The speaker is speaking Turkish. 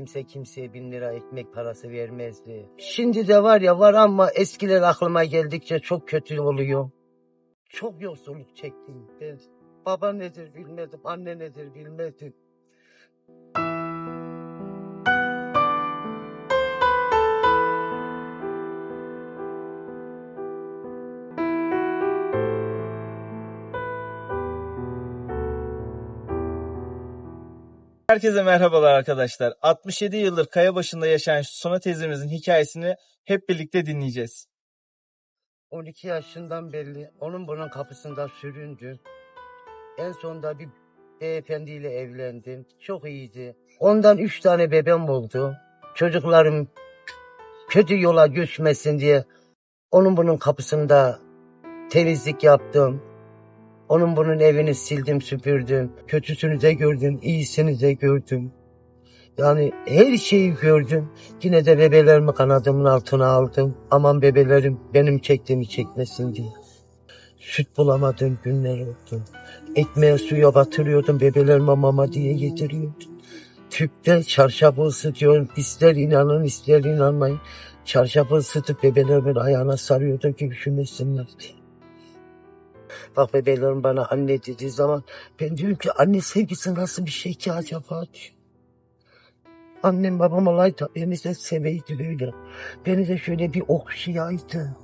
kimse kimseye bin lira ekmek parası vermezdi. Şimdi de var ya var ama eskiler aklıma geldikçe çok kötü oluyor. Çok yoksulluk çektim ben. Baba nedir bilmedim, anne nedir bilmedim. Herkese merhabalar arkadaşlar. 67 yıldır kaya başında yaşayan Suna teyzemizin hikayesini hep birlikte dinleyeceğiz. 12 yaşından belli onun bunun kapısında süründü. En sonunda bir beyefendiyle evlendim. Çok iyiydi. Ondan üç tane bebem oldu. Çocuklarım kötü yola göçmesin diye onun bunun kapısında temizlik yaptım. Onun bunun evini sildim süpürdüm. Kötüsünü de gördüm, iyisini de gördüm. Yani her şeyi gördüm. Yine de bebelerimi kanadımın altına aldım. Aman bebelerim benim çektiğimi çekmesin diye. Süt bulamadığım günler oldu. Ekmeğe suya batırıyordum bebelerime mama diye getiriyordum. Tüpte çarşafı ısıtıyorum. İster inanın ister inanmayın. Çarşafı ısıtıp bebelerimin ayağına sarıyordum ki üşümesinler diye. Bak bebelerim bana anne dediği zaman ben diyorum ki anne sevgisi nasıl bir şey ki acaba diyor. Annem babam olaydı beni de seveydi böyle. Beni de şöyle bir okşayaydı.